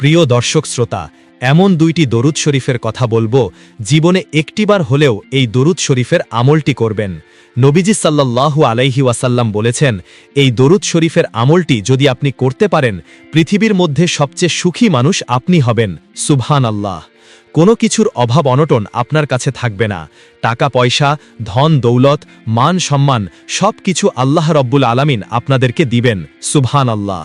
প্রিয় দর্শক শ্রোতা, এমন দুইটি দরুদ শরীফের কথা বলব, জীবনে একটিবার হলেও এই দরুদ শরীফের আমলটি করবেন। নবীজি সাল্লাল্লাহু আলাইহি ওয়াসাল্লাম বলেছেন, এই দরুদ শরীফের আমলটি যদি আপনি করতে পারেন, পৃথিবীর মধ্যে সবচেয়ে সুখী মানুষ আপনি হবেন। সুবহান আল্লাহ কোনো কিছুর অভাব অনটন আপনার কাছে থাকবে না। টাকা, পয়সা, ধন, দৌলত, মান, সম্মান সব কিছু আল্লাহ রব্বুল আলামিন আপনাদেরকে দিবেন। সুবহান আল্লাহ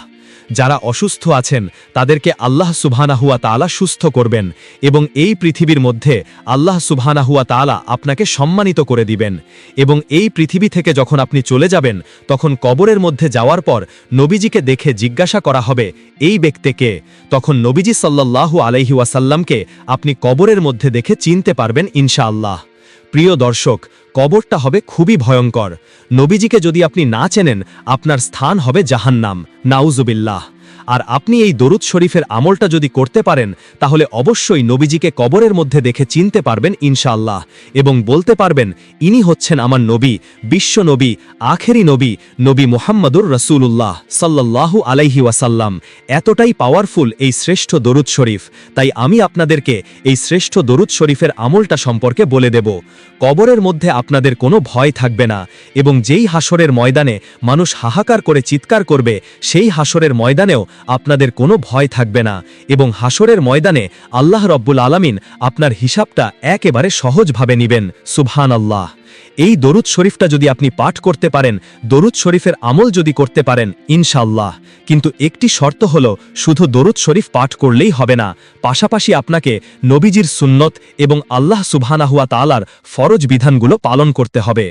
যারা অসুস্থ আছেন, তাদেরকে আল্লাহ সুবহানাহুয়া তাআলা সুস্থ করবেন এবং এই পৃথিবীর মধ্যে আল্লাহ সুবহানাহুয়া তাআলা আপনাকে সম্মানিত করে দিবেন এবং এই পৃথিবী থেকে যখন আপনি চলে যাবেন, তখন কবরের মধ্যে যাওয়ার পর নবীজিকে দেখে জিজ্ঞাসা করা হবে, এই ব্যক্তিকে তখন নবীজি সাল্লাল্লাহু আলাইহি ওয়াসাল্লামকে আপনি কবরের মধ্যে দেখে চিনতে পারবেন ইনশাআল্লাহ। প্রিয় দর্শক, কবরটা হবে খুবই ভয়ঙ্কর। নবীজিকে যদি আপনি না চেনেন, আপনার স্থান হবে জাহান্নাম। নাউজুবিল্লাহ। আর আপনি এই দরুদ শরীফের আমলটা যদি করতে পারেন, তাহলে অবশ্যই নবীজিকে কবরের মধ্যে দেখে চিনতে পারবেন ইনশাআল্লাহ। এবং বলতে পারবেন, ইনি হচ্ছেন আমার নবী, বিশ্ব নবী, আখেরি নবী নবী মুহাম্মদুর রসুল্লাহ সাল্লাল্লাহু আলাইহি ওয়াসাল্লাম। এতটাই পাওয়ারফুল এই শ্রেষ্ঠ দরুদ শরীফ। তাই আমি আপনাদেরকে এই শ্রেষ্ঠ দরুদ শরীফের আমলটা সম্পর্কে বলে দেব। কবরের মধ্যে আপনাদের কোনো ভয় থাকবে না, এবং যেই হাসরের ময়দানে মানুষ হাহাকার করে চিৎকার করবে, সেই হাসরের ময়দানেও আপনাদের কোনো ভয় থাকবে না এবং হাসরের ময়দানে আল্লাহ রব্বুল আলামিন আপনার হিসাবটা একেবারে সহজভাবে নিবেন। সুবহান আল্লাহ এই দরুদ শরীফটা যদি আপনি পাঠ করতে পারেন, দরুদ শরীফের আমল যদি করতে পারেন ইনশাল্লাহ কিন্তু একটি শর্ত হল, শুধু দরুদ শরীফ পাঠ করলেই হবে না, পাশাপাশি আপনাকে নবীজির সুন্নত এবং আল্লাহ সুবহানাহুয়া তালার ফরজ বিধানগুলো পালন করতে হবে।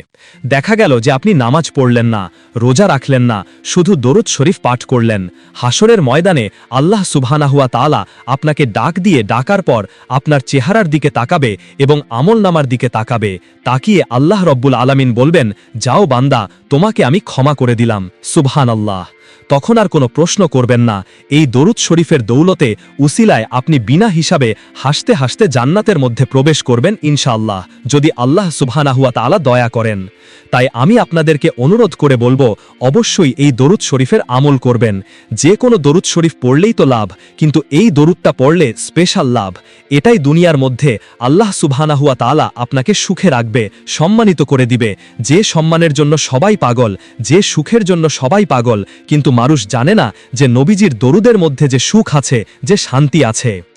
দেখা গেল যে আপনি নামাজ পড়লেন না, রোজা রাখলেন না, শুধু দরুদ শরীফ পাঠ করলেন। হাসরের ময়দানে আল্লাহ সুবহানাহুয়া তালা আপনাকে ডাক দিয়ে ডাকার পর আপনার চেহারার দিকে তাকাবে এবং আমল নামার দিকে তাকাবে, তাকিয়ে আল্লাহ রব্বুল আলামিন বলবেন যাও বান্দা তোমাকে আমি ক্ষমা করে দিলাম। সুবহান আল্লাহ তখন আর কোনো প্রশ্ন করবেন না। এই দরুদ শরীফের দৌলতে উসিলায় আপনি বিনা হিসাবে হাসতে হাসতে জান্নাতের মধ্যে প্রবেশ করবেন ইনশাআল্লাহ, যদি আল্লাহ সুবহানাহুয়া তাআলা দয়া করেন। তাই আমি আপনাদেরকে অনুরোধ করে বলব, অবশ্যই এই দরুদ শরীফের আমল করবেন। যে কোনো দরুদ শরীফ পড়লেই তো লাভ, কিন্তু এই দরুদটা পড়লে স্পেশাল লাভ। এটাই দুনিয়ার মধ্যে আল্লাহ সুবহানাহুয়া তালা আপনাকে সুখে রাখবে, সম্মানিত করে দিবে। যে সম্মানের জন্য সবাই পাগল, যে সুখের জন্য সবাই পাগল, কিন্তু মানুষ জানে না যে নবীজির দরুদের মধ্যে যে সুখ আছে যে শান্তি আছে।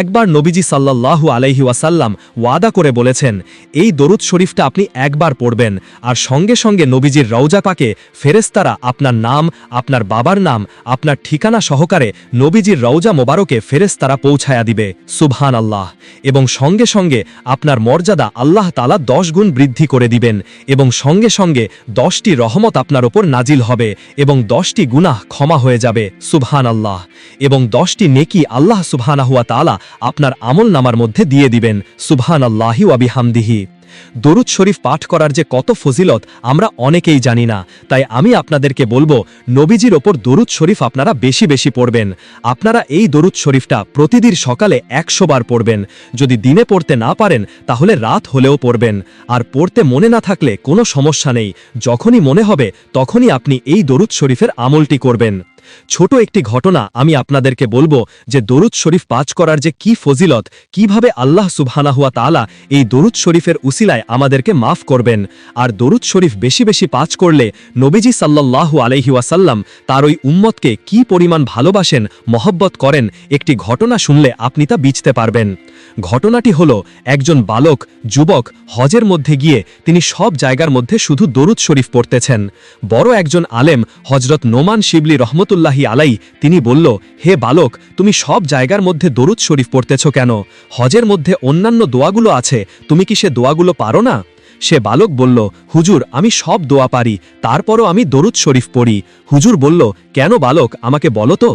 একবার নবীজি সাল্লাল্লাহু আলাইহি ওয়াসাল্লাম ওয়াদা করে বলেছেন, এই দরুদ শরীফটা আপনি একবার পড়বেন আর সঙ্গে সঙ্গে নবীজির রওজা পাকে ফেরেস্তারা আপনার নাম, আপনার বাবার নাম, আপনার ঠিকানা সহকারে নবীজির রওজা মোবারকে ফেরেস্তারা পৌঁছায়া দিবে। সুবহান আল্লাহ এবং সঙ্গে সঙ্গে আপনার মর্যাদা আল্লাহ তালা দশ গুণ বৃদ্ধি করে দিবেন এবং সঙ্গে সঙ্গে দশটি রহমত আপনার ওপর নাজিল হবে এবং দশটি গুনাহ ক্ষমা হয়ে যাবে। সুবহান আল্লাহ এবং দশটি নেকি আল্লাহ সুবহানাহুয়া তালা আপনার আমল নামার মধ্যে দিয়ে দিবেন। সুবহান আল্লাহি ওয়াবিহামদিহি দরুদ শরীফ পাঠ করার যে কত ফজিলত আমরা অনেকেই জানি না। তাই আমি আপনাদেরকে বলব, নবীজির ওপর দরুদ শরীফ আপনারা বেশি বেশি পড়বেন। আপনারা এই দরুদ শরীফটা প্রতিদিন সকালে একশো বার পড়বেন। যদি দিনে পড়তে না পারেন, তাহলে রাত হলেও পড়বেন। আর পড়তে মনে না থাকলে কোনো সমস্যা নেই। যখনই মনে হবে, তখনই আপনি এই দরুদ শরীফের আমলটি করবেন। ছোট একটি ঘটনা আমি আপনাদেরকে বলব যে দরুদ শরীফ পাচ করার যে কি ফজিলত, কীভাবে আল্লাহ সুবহানাহুয়া তালা এই দরুদ শরীফের উসিলায় আমাদেরকে মাফ করবেন। আর দরুদ শরীফ বেশি বেশি পাচ করলে নবীজি সাল্লাল্লাহু আলাইহি ওয়াসাল্লাম তার ওই উম্মতকে কি পরিমাণ ভালোবাসেন, মহব্বত করেন, একটি ঘটনা শুনলে আপনি তা বিচতে পারবেন। ঘটনাটি হল, একজন বালক, যুবক, হজের মধ্যে গিয়ে তিনি সব জায়গার মধ্যে শুধু দরুদ শরীফ পড়তেছেন। বড় একজন আলেম হজরত নোমান শিবলি রহমতুল্লাহি আলাই তিনি বলল, হে বালক, তুমি সব জায়গার মধ্যে দরুদ শরীফ পড়তেছ কেন? হজের মধ্যে অন্যান্য দোয়াগুলো আছে, তুমি কি সে দোয়াগুলো পারো না? সে বালক বলল, হুজুর, আমি সব দোয়া পারি, তারপরও আমি দরুদ শরীফ পড়ি। হুজুর বলল, কেন বালক, আমাকে বলো তো।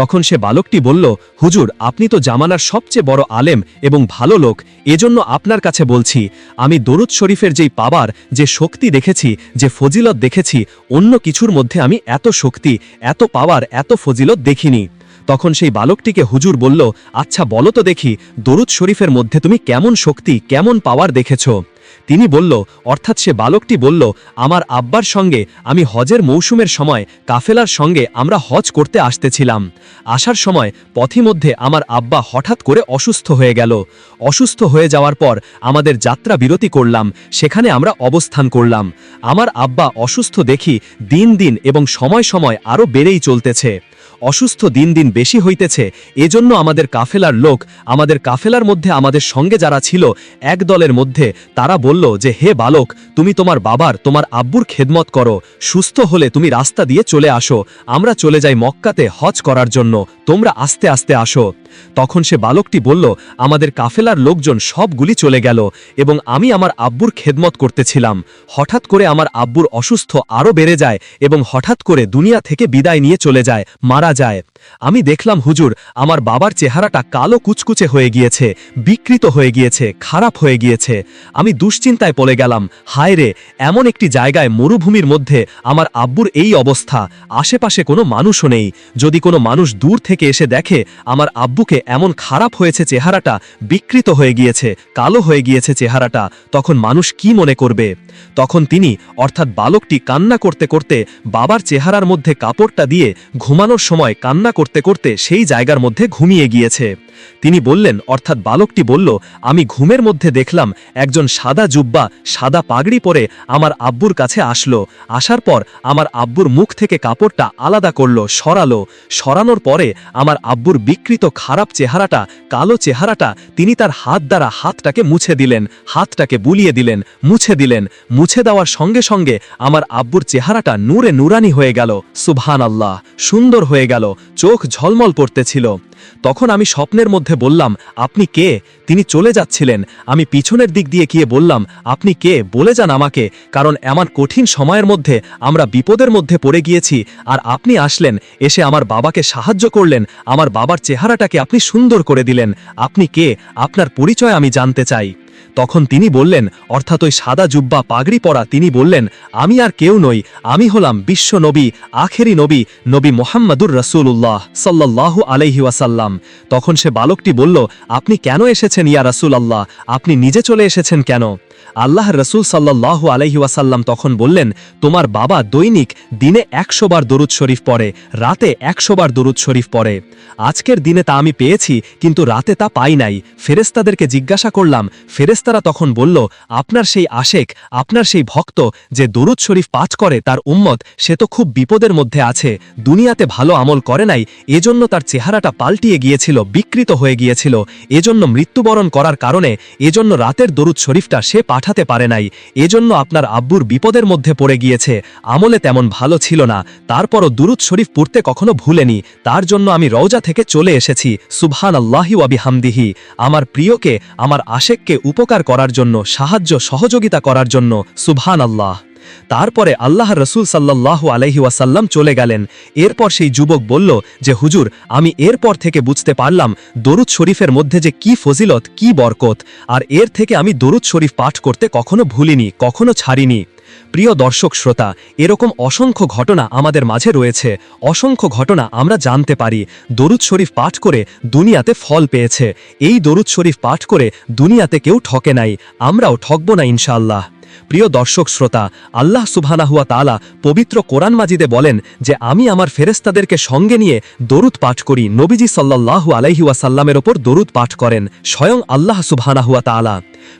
তখন সে বালকটি বলল, হুজুর, আপনি তো জামানার সবচেয়ে বড় আলেম এবং ভালো লোক, এজন্য আপনার কাছে বলছি, আমি দরুদ শরীফের যেই পাবার, যে শক্তি দেখেছি, যে ফজিলত দেখেছি, অন্য কিছুর মধ্যে আমি এত শক্তি, এত পাওয়ার, এত ফজিলত দেখিনি। তখন সেই বালকটিকে হুজুর বলল আচ্ছা বলো তো দেখি, দরুদ শরীফের মধ্যে তুমি কেমন শক্তি, কেমন পাওয়ার দেখেছ? তিনি বলল, অর্থাৎ সে বালকটি বলল, আমার আব্বার সঙ্গে আমি হজের মৌসুমের সময় কাফেলার সঙ্গে আমরা হজ করতে আসতেছিলাম। আসার সময় পথিমধ্যে আমার আব্বা হঠাৎ করে অসুস্থ হয়ে গেল। অসুস্থ হয়ে যাওয়ার পর আমাদের যাত্রা বিরতি করলাম, সেখানে আমরা অবস্থান করলাম। আমার আব্বা অসুস্থ দেখি দিন দিন এবং সময় সময় আরও বেড়েই চলতেছে। অসুস্থ দিন দিন বেশি হইতেছে, এজন্য আমাদের কাফেলার লোক, আমাদের কাফেলার মধ্যে আমাদের সঙ্গে যারা ছিল, এক দলের মধ্যে তারা বলল যে, হে বালক, তুমি তোমার বাবার, তোমার আব্বুর খেদমত করো। সুস্থ হলে তুমি রাস্তা দিয়ে চলে আসো। আমরা চলে যাই মক্কাতে হজ করার জন্য। তোমরা আস্তে আস্তে আসো। তখন সে বালকটি বলল, আমাদের কাফেলার লোকজন সবগুলি চলে গেল এবং আমি আমার আব্বুর খেদমত করতেছিলাম। হঠাৎ করে আমার আব্বুর অসুস্থ আরও বেড়ে যায় এবং হঠাৎ করে দুনিয়া থেকে বিদায় নিয়ে চলে যায়, মারা যায়। আমি দেখলাম, হুজুর, আমার বাবার চেহারাটা কালো কুচকুচে হয়ে গিয়েছে, বিকৃত হয়ে গিয়েছে, খারাপ হয়ে গিয়েছে। আমি দুশ্চিন্তায় পড়ে গেলাম, হায় রে, এমন একটি জায়গায় মরুভূমির মধ্যে আমার আব্বুর এই অবস্থা। আশেপাশে কোনো মানুষও নেই। যদি কোনো মানুষ দূর থেকে এসে দেখে, আমার আব্বুকে এমন খারাপ হয়েছে চেহারাটা বিকৃত হয়ে গিয়েছে, কালো হয়ে গিয়েছে চেহারাটা, তখন মানুষ কি মনে করবে? তখন তিনি, অর্থাৎ বালকটি কান্না করতে করতে বাবার চেহারার মধ্যে কাপড়টা দিয়ে ঘুমানোর সময় কান্না করতে করতে সেই জায়গার মধ্যে ঘুমিয়ে গিয়েছে। তিনি বললেন, অর্থাৎ বালকটি বলল, আমি ঘুমের মধ্যে দেখলাম একজন সাদা জুব্বা, সাদা পাগড়ি পরে আমার আব্বুর কাছে আসলো। আসার পর আমার আব্বুর মুখ থেকে কাপড়টা আলাদা করল, সরালো। সরানোর পরে আমার আব্বুর বিকৃত খারাপ চেহারাটা, কালো চেহারাটা তিনি তার হাত দ্বারা হাতটাকে মুছে দিলেন, হাতটাকে বুলিয়ে দিলেন, মুছে দিলেন। মুছে দেওয়ার সঙ্গে সঙ্গে আমার আব্বুর চেহারাটা নূরে নুরানি হয়ে গেল। সুবহান আল্লাহ সুন্দর হয়ে গেল, চোখ ঝলমল পড়তেছিল তখন আমি স্বপ্নের মধ্যে বললাম, আপনি কে? তিনি চলে যাচ্ছিলেন। আমি পিছনের দিক দিয়ে গিয়ে বললাম, আপনি কে? বলে যান আমাকে, কারণ এমন কঠিন সময়ের মধ্যে আমরা বিপদের মধ্যে পড়ে গিয়েছি, আর আপনি আসলেন, এসে আমার বাবাকে সাহায্য করলেন, আমার বাবার চেহারাটাকে আপনি সুন্দর করে দিলেন। আপনি কে? আপনার পরিচয় আমি জানতে চাই। তখন তিনি বললেন, অর্থাৎ ওই সাদা জুব্বা পাগড়ি পরা তিনি বললেন, আমি আর কেউ নই, আমি হলাম বিশ্ব নবী, আখেরি নবী নবী মোহাম্মদুর রসুল্লাহ সাল্লাল্লাহু আলাইহি ওয়াসাল্লাম। তখন সে বালকটি বলল, আপনি কেন এসেছেন ইয়া রসুল আল্লাহ আপনি নিজে চলে এসেছেন কেন? আল্লাহ রসুল সাল্লাহ আলহি ওয়াসাল্লাম তখন বললেন, তোমার বাবা দৈনিক দিনে একশো বার দরুদ শরীফ পড়ে, রাতে একশো বার দরুদ শরীফ পড়ে। আজকের দিনে তা আমি পেয়েছি, কিন্তু রাতে তা পাই নাই। ফেরেস্তাদেরকে জিজ্ঞাসা করলাম ফেরেস্তারা তখন বলল, আপনার সেই আশেক, আপনার সেই ভক্ত যে দরুদ শরীফ পাঠ করে তার উম্মত, সে তো খুব বিপদের মধ্যে আছে। দুনিয়াতে ভালো আমল করে নাই, এজন্য তার চেহারাটা পাল্টিয়ে গিয়েছিল, বিকৃত হয়ে গিয়েছিল। এজন্য মৃত্যুবরণ করার কারণে, এজন্য রাতের দরুদ শরীফটা সে পাঠাতে পারে নাই। এজন্য আপনার আব্বুর বিপদের মধ্যে পড়ে গিয়েছে। আমলে তেমন ভালো ছিল না। তারপরও দুরুদ শরীফ পড়তে কখনো ভুলেনি। তার জন্য আমি রওজা থেকে চলে এসেছি। সুবহান আল্লাহি ওয়াবি হামদিহি আমার প্রিয়কে, আমার আশেককে উপকার করার জন্য, সাহায্য, সহযোগিতা করার জন্য। সুবহান আল্লাহ তারপরে আল্লাহ রসুল সাল্লাহ আলহি ওয়াসাল্লাম চলে গেলেন। এরপর সেই যুবক বলল যে, হুজুর, আমি এরপর থেকে বুঝতে পারলাম দরুদ শরীফের মধ্যে যে কি ফজিলত, কি বরকত, আর এর থেকে আমি দরুদ শরীফ পাঠ করতে কখনো ভুলিনি, কখনো ছাড়িনি। প্রিয় দর্শক শ্রোতা, এরকম অসংখ্য ঘটনা আমাদের মাঝে রয়েছে। অসংখ্য ঘটনা আমরা জানতে পারি। দরুদ শরীফ পাঠ করে দুনিয়াতে ফল পেয়েছে। এই দরুদ শরীফ পাঠ করে দুনিয়াতে কেউ ঠকে নাই। আমরাও ঠকব না ইনশাআল্লাহ। প্রিয় দর্শক শ্রোতা, আল্লাহ সুবহানাহুয়া তালা পবিত্র কোরআন মাজিদে বলেন যে আমি আমার ফেরেস্তাদেরকে সঙ্গে নিয়ে দরুদ পাঠ করি, নবীজি সাল্লাল্লাহু আলাইহি ওয়াসাল্লামের ওপর দরুদ পাঠ করেন, স্বয়ং আল্লাহ সুবহানাহুয়া তালা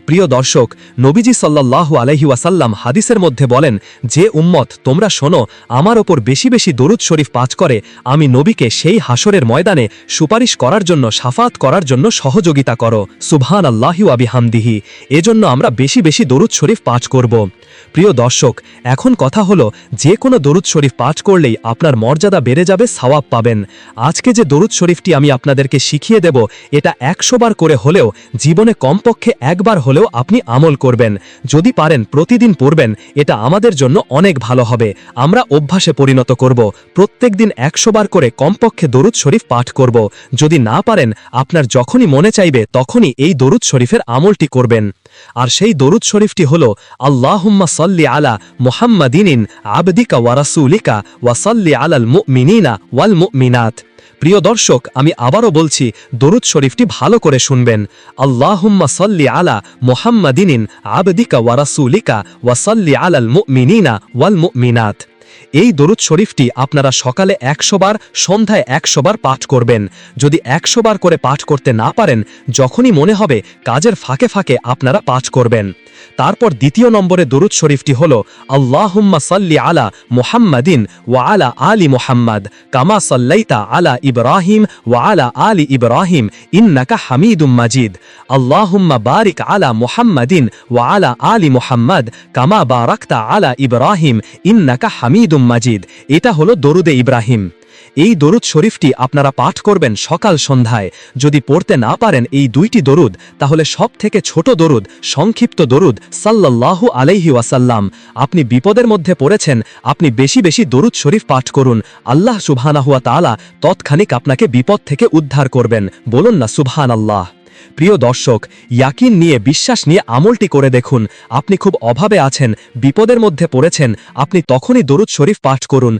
প্রিয় দর্শক, নবীজি সাল্লাল্লাহু আলাইহি ওয়াসাল্লাম হাদিসের মধ্যে বলেন, যে উম্মত তোমরা শোনো, আমার ওপর বেশি বেশি দরুদ শরীফ পাঠ করে, আমি নবীকে সেই হাসরের ময়দানে সুপারিশ করার জন্য, সাফাত করার জন্য সহযোগিতা করো। সুবহান আল্লাহি আবিহামদিহি এজন্য আমরা বেশি বেশি দরুদ শরীফ পাঠ করব। প্রিয় দর্শক, এখন কথা হলো, যে কোনো দরুদ শরীফ পাঠ করলেই আপনার মর্যাদা বেড়ে যাবে, সওয়াব পাবেন। আজকে যে দরুদ শরীফটি আমি আপনাদেরকে শিখিয়ে দেব, এটা একশো বার করে হলেও জীবনে কমপক্ষে একবার হলেও আপনি আমল করবেন। যদি পারেন প্রতিদিন পড়বেন, এটা আমাদের জন্য অনেক ভালো হবে। আমরা অভ্যাসে পরিণত করব। প্রত্যেক দিন একশো বার করে কমপক্ষে দরুদ শরীফ পাঠ করব। যদি না পারেন, আপনার যখনই মনে চাইবে, তখনই এই দরুদ শরীফের আমলটি করবেন। আর সেই দরুদ শরীফটি হল, আল্লাহুম্মা সল্লি আলা মুহাম্মাদিনিন আবদিকা ওয়ারাসুলিকা ওয়াসল্লি আলাল মুমিনিনা ওয়াল মুমিনাত। প্রিয় দর্শক, আমি আবারও বলছি, দরুদ শরীফটি ভালো করে শুনবেন। আল্লাহুম্মা সাল্লি আলা মোহাম্মদিনিন আবদিকা ওয়ারাসুলিকা ওয়াসাল্লি আলাল মুমিনিনা ওয়াল মুমিনাত। এই দরুদ শরীফটি আপনারা সকালে একশো বার, সন্ধ্যায় একশো বার পাঠ করবেন। যদি একশো বার করে পাঠ করতে না পারেন, যখনই মনে হবে কাজের ফাঁকে ফাঁকে আপনারা পাঠ করবেন। তারপর দ্বিতীয় নম্বরে দরুদ শরীফটি হল, আল্লাহুম্মা সাল্লি আলা মুহাম্মাদিন ওয়া আলা আলি মুহাম্মাদ, কামা সাল্লাইতা আলা ইব্রাহিম ওয়া আলা আলি ইব্রাহিম, ইন্নাকা হামিদুম মাজিদ। আল্লাহুম্মা বারিক আলা মুহাম্মাদিন ওয়া আলা আলি মুহাম্মাদ, কামা বারাকতা আলা ইব্রাহিম, ইন্নাকা হামিদুম মাজিদ। এটা হলো দরুদে ইব্রাহিম। এই দরুদ শরীফটি আপনারা পাঠ করবেন সকাল সন্ধ্যায়। যদি পড়তে না পারেন এই দুইটি দরুদ, তাহলে সব থেকে ছোট দরুদ, সংক্ষিপ্ত দরুদ, সাল্লাল্লাহু আলাইহি ওয়াসাল্লাম। আপনি বিপদের মধ্যে পড়েছেন, আপনি বেশি বেশি দরুদ শরীফ পাঠ করুন। আল্লাহ সুবহানাহুয়া তাআলা তৎক্ষণিক আপনাকে বিপদ থেকে উদ্ধার করবেন। বলুন না সুবহান আল্লাহ প্রিয় দর্শক, ইয়াকিন নিয়ে, বিশ্বাস নিয়ে আমলটি করে দেখুন। আপনি খুব অভাবে আছেন, বিপদের মধ্যে পড়েছেন, আপনি তখনই দরুদ শরীফ পাঠ করুন।